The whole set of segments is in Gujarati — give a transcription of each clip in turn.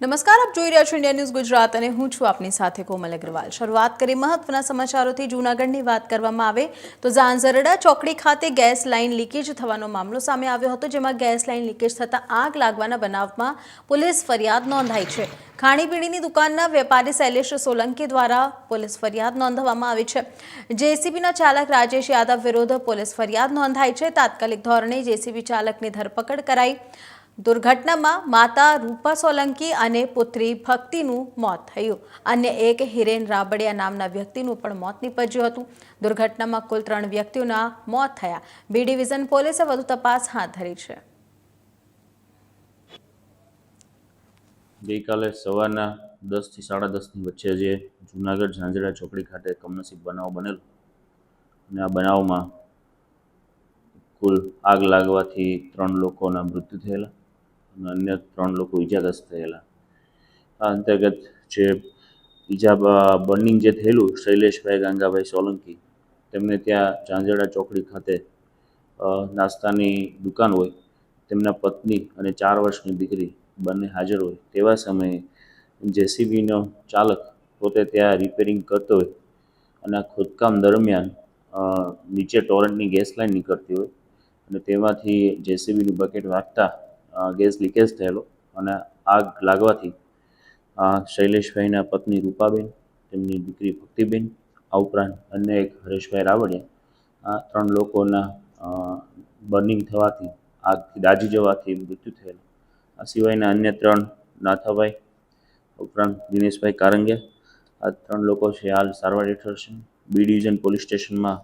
નમસ્કાર, આપ જોઈ રહ્યા છો ઇન્ડિયા ન્યૂઝ ગુજરાત અને હું છું આપની સાથે કોમલ અગ્રવાલ. શરૂઆત કરી મહત્વના સમાચારોથી જૂનાગઢની વાત કરવામાં આવે તો ઝાંઝરડા ચોકડી ખાતે ગેસ લાઇન લીકેજ થવાનો મામલો સામે આવ્યો હતો, જેમાં ગેસ લાઇન લીકેજ થતાં આગ લાગવાના બનાવમાં પોલીસ ફરિયાદ નોંધાઈ છે. ખાણીપીણીની દુકાનના વેપારી શૈલેષ સોલંકી દ્વારા પોલીસ ફરિયાદ નોંધવામાં આવી છે. જેસીબીના ચાલક રાજેશ યાદવ વિરુદ્ધ પોલીસ ફરિયાદ નોંધાઈ છે. તાત્કાલિક ધોરણે જેસીબી ચાલકની ધરપકડ કરાઈ. દુર્ઘટનામાં માતા રૂપા સોલંકી અને પુત્રી ભક્તિનું મોત થયું. અન્ય એક હિરેન રાબડિયા નામના વ્યક્તિનું પણ મોત નીપજ્યું હતું. દુર્ઘટનામાં કુલ ત્રણ વ્યક્તિઓના મોત થયા. બી ડિવિઝન પોલીસે વધુ તપાસ હાથ ધરી છે. ગઈકાલે સવારના દસથી સાડા દસની વચ્ચે જે જુનાગઢ ઝાંઝડા ચોકડી ખાતે કમનસીબ બનાવ બનેલો. અને આ બનાવમાં કુલ આગ લાગવાથી ત્રણ લોકોના મૃત્યુ થયેલા. અને અન્ય ત્રણ લોકો ઇજાગ્રસ્ત થયેલા. આ અંતર્ગત જે ઈજા બર્નિંગ જે થયેલું, શૈલેષભાઈ ગાંગાભાઈ સોલંકી, તેમને ત્યાં ઝાંઝરા ચોકડી ખાતે નાસ્તાની દુકાન હોય, તેમના પત્ની અને ચાર વર્ષની દીકરી બંને હાજર હોય, તેવા સમયે જેસીબીનો ચાલક પોતે ત્યાં રિપેરિંગ કરતો હોય અને ખોદકામ દરમિયાન નીચે ટોરન્ટની ગેસ લાઇન નીકળતી હોય અને તેમાંથી જેસીબીનું બકેટ વાગતા ગેસ લીકેજ થયેલો અને આગ લાગવાથી શૈલેષભાઈના પત્ની રૂપાબેન, તેમની દીકરી ભક્તિબેન, આ ઉપરાંત અન્ય એક હરેશભાઈ રાવડિયા આ ત્રણ લોકોના બર્નિંગ થવાથી, આગથી દાજી જવાથી મૃત્યુ થયેલું. આ સિવાયના અન્ય ત્રણ નાથાભાઈ ઉપરાંત દિનેશભાઈ કારંગિયા, આ ત્રણ લોકો છે હાલ સારવાર હેઠળ છે. બી ડિવિઝન પોલીસ સ્ટેશનમાં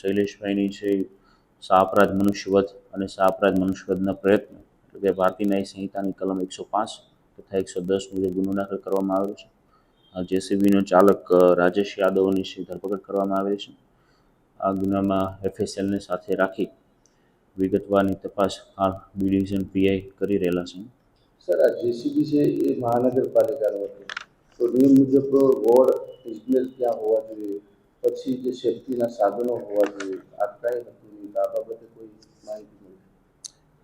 શૈલેષભાઈની છે સાપરાધ મનુષ્યવધ અને સાપરાધ મનુષ્યવધના પ્રયત્ન. એટલે કે ભારતીય ન્યાય સંહિતાની કલમ એકસો પાંચ તથા એકસો દસ મુજબ ગુનો દાખલ કરવામાં આવેલો છે. જેસીબીનો ચાલક રાજેશ યાદવની શ્રી ધરપકડ કરવામાં આવેલી છે. આ ગુનામાં એફએસએલને સાથે રાખી વિગતવારની તપાસ હાલ બી ડિવિઝન પીઆઈ કરી રહેલા છે. સર, આ જેસીબી છે એ મહાનગરપાલિકાનું હતું. તો નિયમ મુજબ વોર્ડ ઇજનેર ત્યાં હોવા જોઈએ. પછી જે સેફ્ટીના સાધનો હોવા જોઈએ. આ કાંઈ હતું આ બાબતે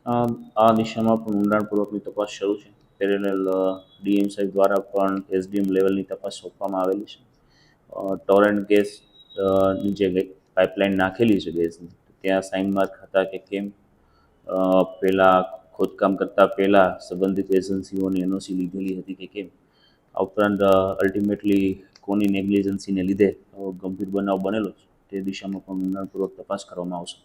આ દિશામાં પણ ઊંડાણપૂર્વકની તપાસ શરૂ છે. પેરેલ ડીએમ સાહેબ દ્વારા પણ એસડીએમ લેવલની તપાસ સોંપવામાં આવેલી છે. ટોરેન્ટ ગેસ જે પાઇપલાઇન નાખેલી છે ગેસની ત્યાં સાઇન માર્ક હતા કે કેમ? પહેલાં ખોદકામ કરતાં પહેલાં સંબંધિત એજન્સીઓની એનઓસી લીધેલી હતી કે કેમ? આ ઉપરાંત અલ્ટિમેટલી કોની નેગ્લિજન્સીને લીધે ગંભીર બનાવ બનેલો છે, તે દિશામાં પણ ઊંડાણપૂર્વક તપાસ કરવામાં આવશે.